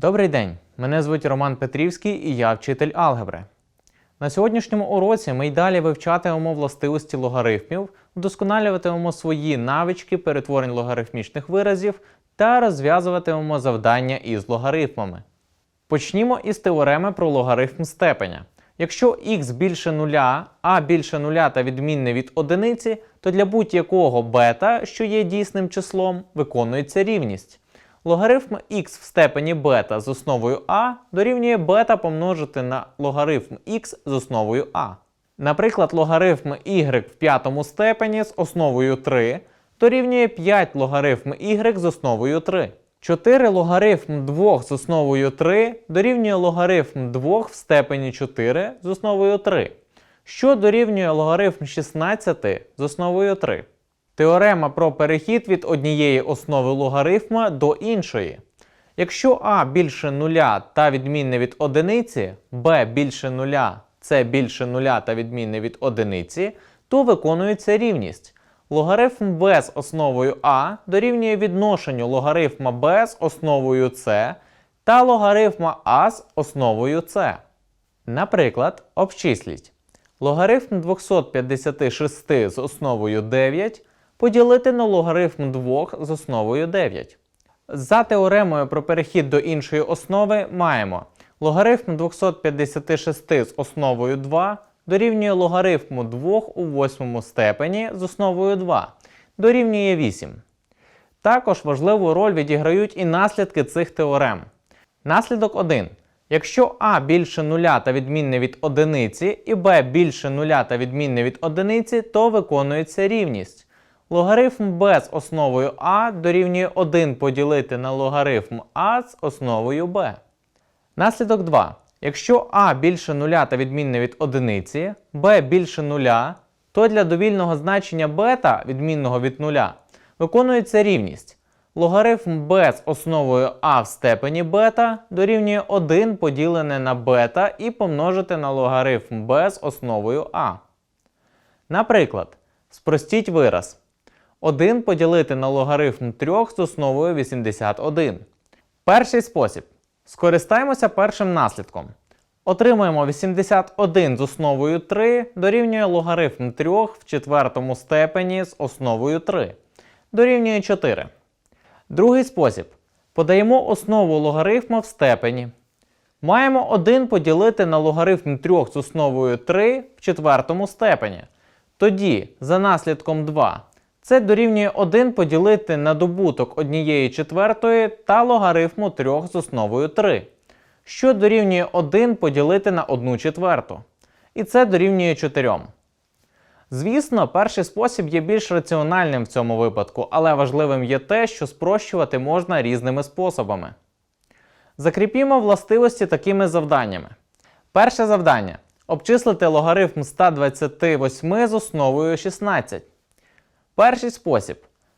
Добрий день! Мене звуть Роман Петрівський і я вчитель алгебри. На сьогоднішньому уроці ми й далі вивчатимемо властивості логарифмів, вдосконалюватимемо свої навички перетворень логарифмічних виразів та розв'язуватимемо завдання із логарифмами. Почнімо із теореми про логарифм степеня. Якщо х більше нуля, а більше нуля та відмінне від одиниці, то для будь-якого бета, що є дійсним числом, виконується рівність. Логарифм х в степені бета з основою а дорівнює бета помножити на логарифм х з основою а. Наприклад, логарифм y в п'ятому степені з основою 3 дорівнює 5 логарифм y з основою 3. 4 логарифм 2 з основою 3 дорівнює логарифм 2 в степені 4 з основою 3, що дорівнює логарифм 16 з основою 3. Теорема про перехід від однієї основи логарифма до іншої. Якщо а більше нуля та відмінне від одиниці, b більше нуля, c більше нуля та відмінне від одиниці, то виконується рівність. Логарифм b з основою а дорівнює відношенню логарифма b з основою c та логарифма а з основою c. Наприклад, обчисліть. Логарифм 256 з основою 9 поділити на логарифм 2 з основою 9. За теоремою про перехід до іншої основи маємо логарифм 256 з основою 2 дорівнює логарифму 2 у восьмому степені з основою 2 дорівнює 8. Також важливу роль відіграють і наслідки цих теорем. Наслідок 1. Якщо а більше нуля та відмінне від одиниці, і b більше нуля та відмінне від одиниці, то виконується рівність. Логарифм b з основою а дорівнює 1 поділити на логарифм а з основою b. Наслідок 2. Якщо а більше нуля та відмінне від одиниці, b більше нуля, то для довільного значення бета, відмінного від нуля, виконується рівність. Логарифм b з основою а в степені бета дорівнює 1 поділене на бета і помножити на логарифм b з основою а. Наприклад, спростіть вираз. 1 поділити на логарифм 3 з основою 81. Перший спосіб. Скористаємося першим наслідком. Отримуємо 81 з основою 3 дорівнює логарифм 3 в четвертому степені з основою 3. Дорівнює 4. Другий спосіб. Подаємо основу логарифма в степені. Маємо 1 поділити на логарифм 3 з основою 3 в четвертому степені. Тоді, за наслідком 2, це дорівнює 1 поділити на добуток 1 четвертої та логарифму 3 з основою 3, що дорівнює 1 поділити на 1 четверту. І це дорівнює 4. Звісно, перший спосіб є більш раціональним в цьому випадку, але важливим є те, що спрощувати можна різними способами. Закріпімо властивості такими завданнями. Перше завдання. Обчислити логарифм 128 з основою 16. Перший спосіб.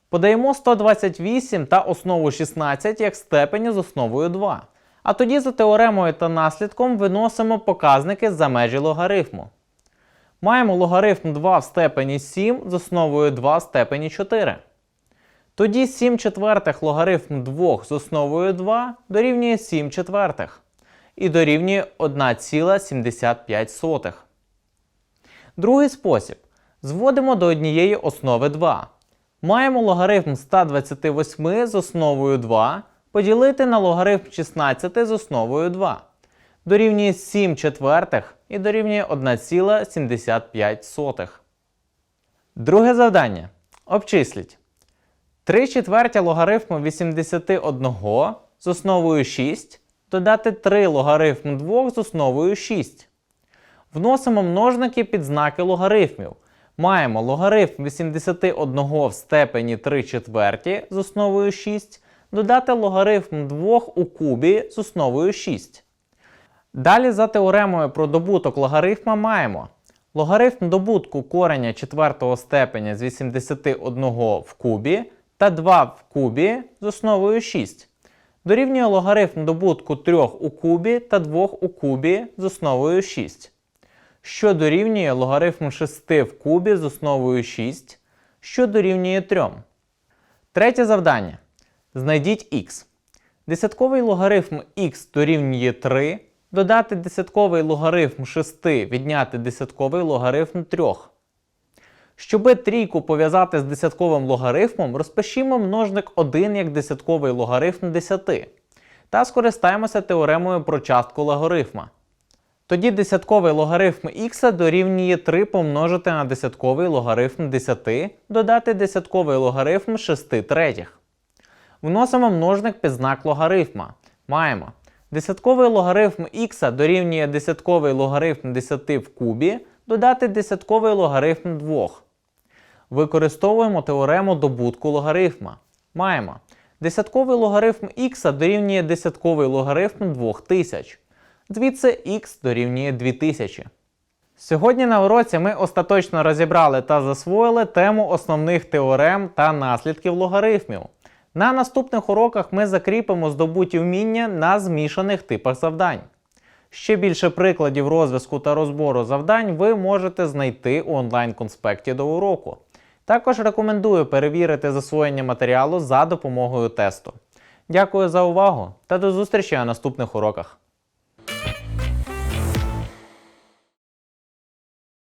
Подаємо 128 та основу 16 як степені з основою 2. А тоді за теоремою та наслідком виносимо показники за межі логарифму. Маємо логарифм 2 в степені 7 з основою 2 в степені 4. Тоді 7 четвертих логарифм 2 з основою 2 дорівнює 7 четвертих і дорівнює 1,75. Другий спосіб. Зводимо до однієї основи 2. Маємо логарифм 128 з основою 2 поділити на логарифм 16 з основою 2. Дорівнює 7 четвертих і дорівнює 1,75. Друге завдання. Обчисліть. 3 четверті логарифму 81 з основою 6 додати 3 логарифм 2 з основою 6. Вносимо множники під знаки логарифмів. Маємо логарифм 81 в степені 3 четверті з основою 6, додати логарифм 2 у кубі з основою 6. Далі за теоремою про добуток логарифма маємо логарифм добутку кореня 4 степеня з 81 в кубі та 2 в кубі з основою 6. Дорівнює логарифм добутку 3 у кубі та 2 у кубі з основою 6 що дорівнює логарифм 6 в кубі з основою 6, що дорівнює 3. Третє завдання. Знайдіть х. Десятковий логарифм х дорівнює 3, додати десятковий логарифм 6, відняти десятковий логарифм 3. Щоби трійку пов'язати з десятковим логарифмом, розпишімо множник 1 як десятковий логарифм 10 та скористаємося теоремою про частку логарифма. Тоді десятковий логарифм х дорівнює 3 помножити на десятковий логарифм 10, додати десятковий логарифм 6 третіх. Вносимо множник під знак логарифма. Маємо. Десятковий логарифм х дорівнює десятковий логарифм 10 в кубі, додати десятковий логарифм 2. Використовуємо теорему добутку логарифма. Маємо. Десятковий логарифм х дорівнює десятковий логарифм 2000. Звідси х дорівнює 2000. Сьогодні на уроці ми остаточно розібрали та засвоїли тему основних теорем та наслідків логарифмів. На наступних уроках ми закріпимо здобуті вміння на змішаних типах завдань. Ще більше прикладів розв'язку та розбору завдань ви можете знайти у онлайн-конспекті до уроку. Також рекомендую перевірити засвоєння матеріалу за допомогою тесту. Дякую за увагу та до зустрічі на наступних уроках.